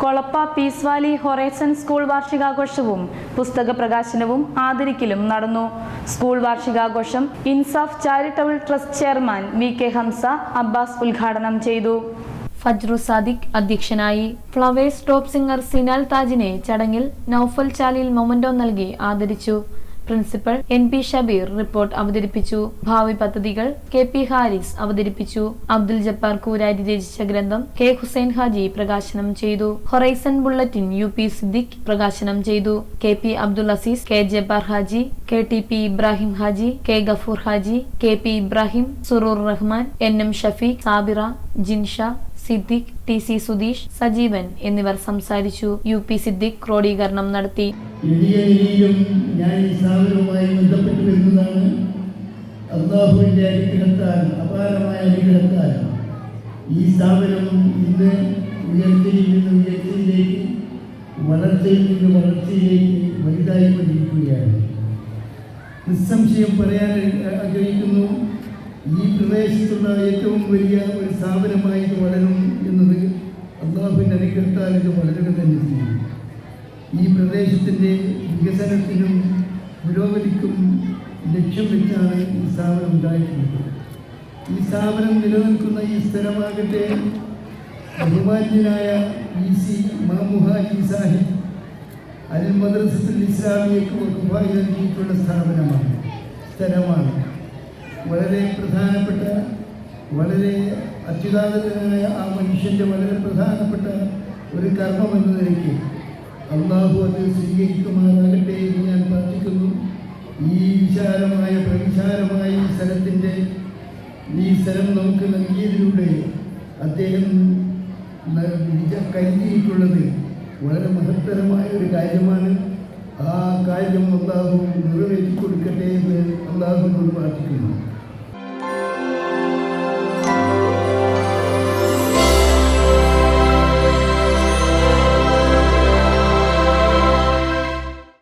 Kolappa peace valley horizon school വാർഷികാഘോഷവും പുസ്തക പ്രകാശനവും ആദരിക്കലും നടന്നു. School വാർഷികാഘോഷം Insaf charitable trust chairman V K Hamza Abbas ഉദ്ഘാടനം ചെയ്തു. ഫജ്റു സാദിഖ് അധ്യക്ഷനായി ഫ്ലവേഴ്സ് ടോപ്പ് സിംഗർ സിനാൽ താജിനെ ചടങ്ങിൽ നൌഫൽ ചാലിൽ മൊമന്റോ നൽകി ആദരിച്ചു. Principal N P Shabeer report അവതരിപ്പിച്ചു. ഭാവി പദ്ധതികൾ കെ പി ഹാരിസ് അവതരിപ്പിച്ചു. അബ്ദുൽ ജപ്പാർ കൂരാരി രചിച്ച ഗ്രന്ഥം കെ ഹുസൈൻ ഹാജി പ്രകാശനം ചെയ്തു. Horizon bulletin U P Siddique പ്രകാശനം ചെയ്തു. K P Abdul Aziz K Jabbar Haji K T P Ibrahim Haji K Gafoor Haji K P Ibrahim Surur Rahman N M Shafeeq Sabira Jinsha Siddique T C Sudheesh Sajeevan എന്നിവർ സംസാരിച്ചു. U P Siddique ക്രോഡീകരണം നടത്തി. എളിയ രീതിയിലും ഞാൻ ഈ സ്ഥാപനവുമായി ബന്ധപ്പെട്ട് വരുന്നതാണ്. അള്ളാഹുവിന്റെ അനുഗ്രഹത്താൽ അപാരമായ അനുഗ്രഹത്താൽ. ഈ സ്ഥാപനം ഇന്ന് ഉയർത്തിയിൽ നിന്ന് ഉയർത്തിയിലേക്ക് വളർച്ചയിൽ നിന്ന് വളർച്ചയിലേക്ക് വലുതായിക്കൊണ്ടിരിക്കുകയാണ്. നിസ്സംശയം പറയാൻ ആഗ്രഹിക്കുന്നു ഈ പ്രദേശത്തുള്ള ഏറ്റവും വലിയ ഒരു സ്ഥാപനമായി ഇത് വളരും എന്നത് അള്ളാഹുവിന്റെ അനുഗ്രഹത്താൽ ഇത് വളരുക തന്നെ ചെയ്യും. ഈ പ്രദേശത്തിന്റെ വികസനത്തിനും പുരോഗതിക്കും ലക്ഷ്യം വെച്ചാണ് ഈ സ്ഥാപനം ഉണ്ടായിട്ടുള്ളത്. ഈ സ്ഥാപനം നിലനിൽക്കുന്ന ഈ സ്ഥലമാകട്ടെ ബഹുമാന്യനായ ഇ സി മാമുഹാജി സാഹിബ് അൽ മദ്രസത്തിൽ ഇസ്ലാമിയക്ക് വകുപ്പായി നൽകിയിട്ടുള്ള സ്ഥാപനമാണ് സ്ഥലമാണ്. വളരെ പ്രധാനപ്പെട്ട വളരെ അത്യുതാതനായ ആ മനുഷ്യന്റെ വളരെ പ്രധാനപ്പെട്ട ഒരു കർമ്മം എന്ന നിലയ്ക്ക് അള്ളാഹു അത് സ്വീകരിക്കുമാറാകട്ടെ എന്ന് ഞാൻ പ്രാർത്ഥിക്കുന്നു. ഈ വിശാലമായ പ്രവിശാലമായ ഈ സ്ഥലത്തിന്റെ ഈ സ്ഥലം നമുക്ക് നൽകിയതിലൂടെ അദ്ദേഹം കരുതിയിട്ടുള്ളത് വളരെ മഹത്തരമായ ഒരു കാര്യമാണ്. ആ കാര്യം അള്ളാഹു നിറവേറ്റി കൊടുക്കട്ടെ